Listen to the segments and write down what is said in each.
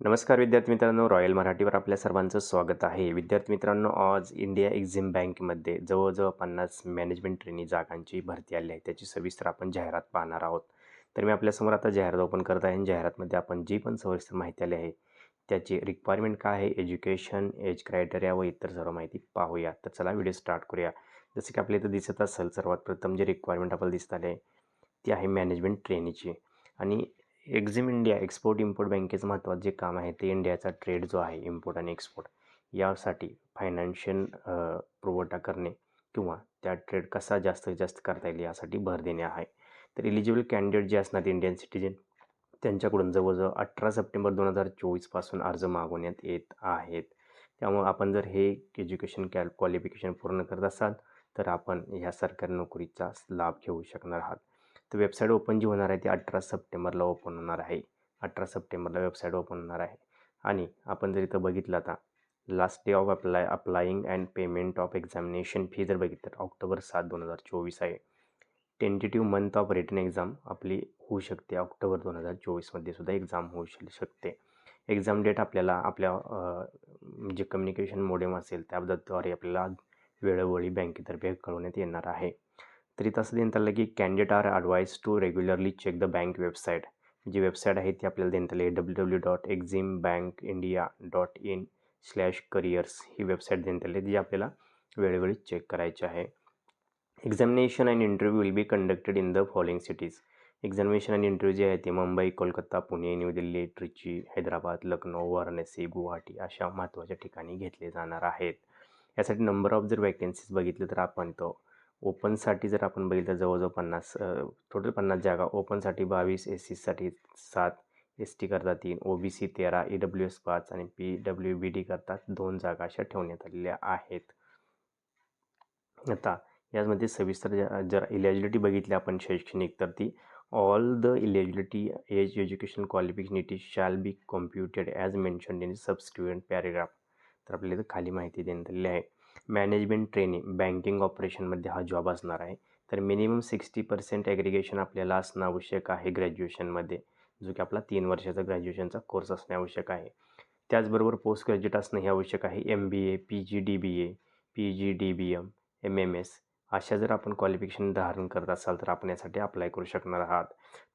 नमस्कार विद्यार्थी मित्रांनो रॉयल मराठीवर आपल्या सर्वांचं स्वागत आहे. विद्यार्थी मित्रांनो आज इंडिया एक्झिम बँकमध्ये जवळजवळ पन्नास मॅनेजमेंट ट्रेनी जागांची भरती आली आहे. त्याची सविस्तर आपण जाहिरात पाहणार आहोत. तर मी आपल्यासमोर आता जाहिरात ओपन करत आहे जाहिरातमध्ये आपण जी पण सविस्तर माहिती आली आहे त्याची रिक्वायरमेंट काय आहे एज्युकेशन एज क्रायटेरिया व इतर सर्व माहिती पाहूया. तर चला व्हिडिओ स्टार्ट करूया. जसं की आपल्या इथं दिसत असेल सर्वात प्रथम जी रिक्वायरमेंट आपल्याला दिसत आली आहे ती आहे मॅनेजमेंट ट्रेनीची आणि एक्झिम इंडिया एक्सपोर्ट इम्पोर्ट बँकेचं महत्त्वाचं जे काम आहे ते इंडियाचा ट्रेड जो आहे इम्पोर्ट आणि एक्सपोर्ट यासाठी फायनान्शियल पुरवठा करणे किंवा त्या ट्रेड कसा जास्तीत जास्त करता येईल यासाठी भर देणे आहे. तर एलिजिबल कॅन्डिडेट जे असणार इंडियन सिटीजन त्यांच्याकडून जवळजवळ अठरा सप्टेंबर दोन हजार चोवीसपासून अर्ज मागवण्यात येत आहेत. त्यामुळं आपण जर हे एज्युकेशन कॅल क्वालिफिकेशन पूर्ण करत असाल तर आपण ह्या सरकारी नोकरीचा लाभ घेऊ शकणार आहात. तर वेबसाईट ओपन जी होणार आहे ती अठरा सप्टेंबरला ओपन होणार आहे. अठरा सप्टेंबरला वेबसाईट ओपन होणार आहे. आणि आपण जर इथं बघितलं आता last day of apply applying and payment of examination fee जर बघितलं तर ऑक्टोबर सात दोन हजार चोवीस आहे. Tentative month of written exam आपली होऊ शकते. ऑक्टोबर दोन हजार चोवीसमध्ये सुद्धा एक्झाम होऊ शकते. एक्झाम डेट आपल्याला आपल्या जे कम्युनिकेशन मोडेम असेल त्याबद्दलद्वारे आपल्याला वेळोवेळी बँकेतर्फे कळवण्यात येणार आहे. तरी तसं देण्यात आलं की candidate are advised to regularly check the bank website G website आहे ती आपल्याला देण्यात आली W W dot Exim bank India dot in slash careers he website देण्यात आली जी आपल्याला वेळोवेळी चेक करायची आहे. Examination and interview will be conducted in the following cities examination and interview जे आहे ते मुंबई कोलकाता पुणे न्यू दिल्ली ट्रिची हैदराबाद लखनौ वाराणसी गुवाहाटी अशा महत्त्वाच्या ठिकाणी घेतले जाणार आहेत. यासाठी नंबर ऑफ जर वॅकन्सीज बघितलं तर आपण तो ओपनसाठी जर आपण बघितलं जवळजवळ पन्नास टोटल पन्नास जागा ओपनसाठी बावीस एस सीसाठी सात एस टी करता तीन ओ बी सी तेरा ई डब्ल्यू एस पाच आणि पी डब्ल्यू बी डी करता दोन जागा अशा ठेवण्यात आलेल्या आहेत. आता यामध्ये सविस्तर जर इलिजिबिलिटी बघितली आपण शैक्षणिक तर ती all the eligibility age education qualification it is shall be computed as mention in substituent paragraph तर आपल्याला खाली माहिती देण्यात आलेली आहे. मॅनेजमेंट ट्रेनिंग बँकिंग ऑपरेशनमध्ये हा जॉब असणार आहे. तर मिनिमम सिक्स्टी पर्सेंट ॲग्रिगेशन आपल्याला असणं आवश्यक आहे ग्रॅज्युएशनमध्ये जो की आपला तीन वर्षाचा ग्रॅज्युएशनचा कोर्स असणे आवश्यक आहे. त्याचबरोबर पोस्ट ग्रॅज्युएट असणं हे आवश्यक आहे. M B A P G D B A P G D B M M M S अशा जर आपण क्वालिफिकेशन धारण करत असाल तर आपण यासाठी अप्लाय करू शकणार आहात.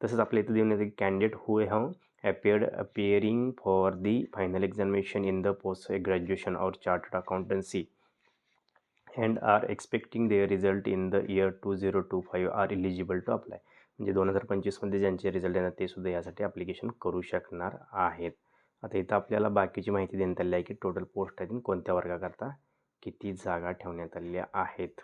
तसंच आपल्या इथं देऊन येते candidate who have appeared appearing for the final examination in the post graduation और chartered accountancy and are expecting their result in the year 2025 are eligible to apply. म्हणजे दोन हजार पंचवीसमध्ये ज्यांचे रिझल्ट येणार ते सुद्धा यासाठी ॲप्लिकेशन करू शकणार आहेत. आता इथं आपल्याला बाकीची माहिती देण्यात आली आहे की टोटल पोस्ट आहेत कोणत्या वर्गाकरता किती जागा ठेवण्यात आलेल्या आहेत.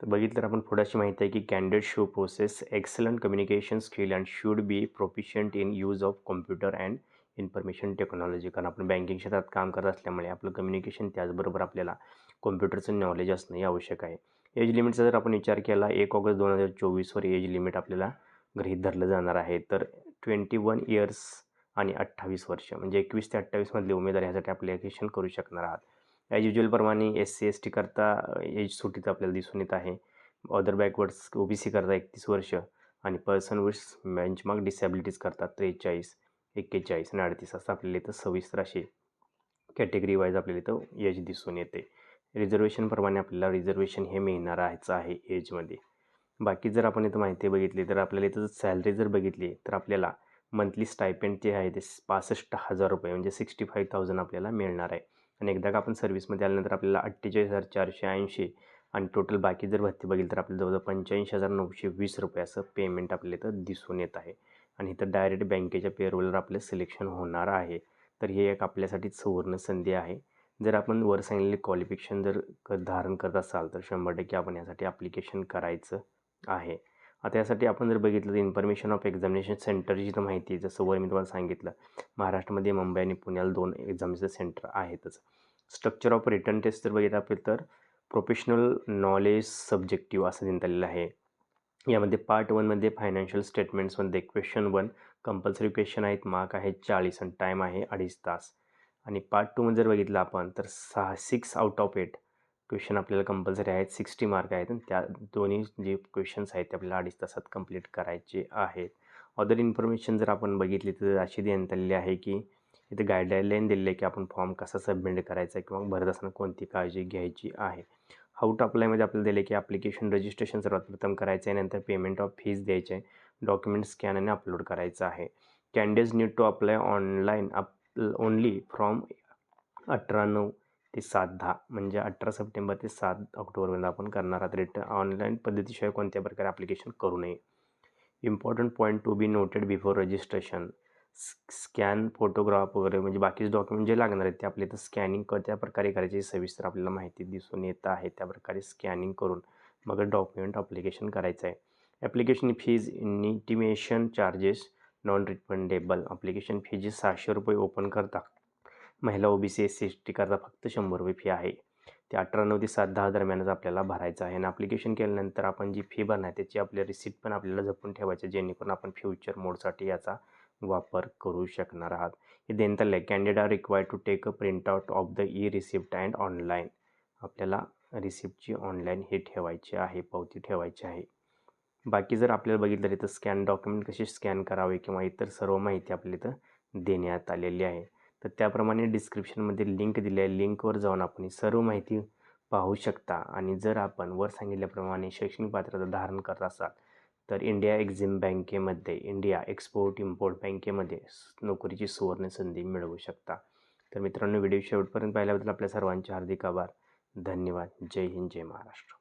तर बघितलं तर आपण पुढाची माहिती आहे की candidate should possess excellent communication skill and should be proficient in use of computer and information technology कारण आपण बँकिंग क्षेत्रात काम करत असल्यामुळे आपलं कम्युनिकेशन त्याचबरोबर आपल्याला कॉम्प्युटरचं नॉलेज असणं हे आवश्यक आहे. एज लिमिटचा जर आपण विचार केला एक ऑगस्ट दोन हजार चोवीसवर एज लिमिट आपल्याला गृहीत धरलं जाणार आहे. तर ट्वेंटी वन इयर्स आणि अठ्ठावीस वर्ष म्हणजे एकवीस ते अठ्ठावीसमधले उमेदवार ह्यासाठी ॲप्लिकेशन करू शकणार आहात. ॲज युजलप्रमाणे एस सी एस टी करता एज सुटीचं आपल्याला दिसून येत आहे. अदर बॅकवर्ड्स ओ बी सी करता एकतीस वर्ष आणि पर्सन विथ बेंचमार्क डिसॅबिलिटीज करता त्रेचाळीस. एक्केचाळीस आणि अडतीस असं आपल्याला इथं सविस्तर असे कॅटेगरी वाईज आपल्याला इथं एज दिसून येते. रिझर्वेशनप्रमाणे आपल्याला रिझर्वेशन हे मिळणार मिळणारच आहे एजमध्ये बाकी जर आपण इथं माहिती बघितली तर आपल्याला इथं जर सॅलरी जर बघितली तर आपल्याला मंथली स्टायपेंड जे आहे ते पासष्ट हजार रुपये म्हणजे सिक्स्टी फाईव्ह थाउजंड आपल्याला मिळणार आहे. आणि एकदा का आपण सर्व्हिसमध्ये आल्यानंतर आपल्याला अठ्ठेचाळीस हजार चारशे ऐंशी आणि टोटल बाकी जर भरती बघितली तर आपल्याला जवळजवळ पंच्याऐंशी हजार नऊशे वीस रुपये असं पेमेंट आपल्याला इथं दिसून येत आहे. आणि इथं डायरेक्ट बँकेच्या पेरोलवर आपलं सिलेक्शन होणार आहे. तर हे एक आपल्यासाठी सुवर्ण संधी आहे. जर आपण वर सांगितलेले क्वालिफिकेशन जर क धारण करत असाल तर शंभर टक्के आपण यासाठी ॲप्लिकेशन करायचं आहे. आता यासाठी आपण जर बघितलं तर इन्फॉर्मेशन ऑफ एक्झामिनेशन सेंटरची तर माहिती आहे जसं वर मी तुम्हाला सांगितलं महाराष्ट्रामध्ये मुंबई आणि पुण्याला दोन एक्झामिनेशन सेंटर आहेतच. स्ट्रक्चर ऑफ रिटर्न टेस्ट जर बघितलं आपण तर प्रोफेशनल नॉलेज सब्जेक्टिव्ह असं देण्यात आलेलं आहे. यामध्ये पार्ट वनमध्ये फायनान्शियल स्टेटमेंट्समध्ये क्वेश्चन वन कंपल्सरी क्वेश्चन आहेत मार्क आहेत चाळीस आणि टाईम आहे अडीच तास. आणि पार्ट टूमध्ये जर बघितलं आपण तर सहा six out of eight question आपल्याला कंपल्सरी आहेत सिक्स्टी मार्क आहेत. आणि त्या दोन्ही जे क्वेश्चन्स आहेत ते आपल्याला अडीच तासात कंप्लीट करायचे आहेत. अदर इन्फॉर्मेशन जर आपण बघितली तर अशी देण्यात आलेली आहे की इथे गाईडलाईन दिलेली आहे की आपण फॉर्म कसा सबमिट करायचा किंवा भरत असताना कोणती काळजी घ्यायची आहे. हाऊ टू अप्लायमध्ये आपल्याला दिले की ॲप्लिकेशन रजिस्ट्रेशन सर्वात प्रथम करायचं आहे नंतर पेमेंट ऑफ फीज द्यायचे आहे डॉक्युमेंट स्कॅन आणि अपलोड करायचं आहे. Candidates need to apply online up only from अठरा नऊ ते सात दहा म्हणजे अठरा सप्टेंबर ते सात ऑक्टोबरपर्यंत आपण करणार आहात रिटर्न ऑनलाईन पद्धतीशिवाय कोणत्या प्रकारे ॲप्लिकेशन करू नये. Important point to be noted before registration scan photograph वगैरे म्हणजे बाकीचे डॉक्युमेंट जे लागणार आहेत ते आपले तर स्कॅनिंग क त्या प्रकारे करायची. सविस्तर आपल्याला माहिती दिसून येत आहे त्या प्रकारे स्कॅनिंग करून मग डॉक्युमेंट अप्लिकेशन करायचं आहे. Application fees intimation charges non refundable application fee जी सहाशे रुपये ओपन करता महिला OBC S C S T करता फक्त शंभर रुपये फी आहे. ते अठरा नऊ ते सात दहा दरम्यानच आपल्याला भरायचं आहे. आणि अप्लिकेशन केल्यानंतर आपण जी फी भरणार त्याची आपली रिसिप्ट पण आपल्याला जपून ठेवायची जेणेकरून आपण फ्युचर मोडसाठी याचा वापर करू शकणार आहात. हे देण्यात आलं candidate are require to take a print out of the e receipt and online आपल्याला रिसिप्टची ऑनलाईन हे ठेवायची आहे पावती ठेवायची आहे. बाकी जर आपल्याला बघितलं तर स्कॅन डॉक्युमेंट कसे स्कॅन करावे किंवा इतर सर्व माहिती आपल्या इथं देण्यात आलेली आहे. तर त्याप्रमाणे डिस्क्रिप्शनमध्ये लिंक दिली आहे. लिंकवर जाऊन आपण ही सर्व माहिती पाहू शकता. आणि जर आपण वर सांगितल्याप्रमाणे शैक्षणिक पात्रता धारण करत असाल तर इंडिया एक्झिम बँकेमध्ये इंडिया एक्सपोर्ट इम्पोर्ट बँकेमध्ये नोकरीची सुवर्ण संधी मिळवू शकता. तर मित्रांनो व्हिडिओ शेवटपर्यंत पाहिल्याबद्दल आपल्या सर्वांचे हार्दिक आभार. धन्यवाद. जय हिंद जय महाराष्ट्र.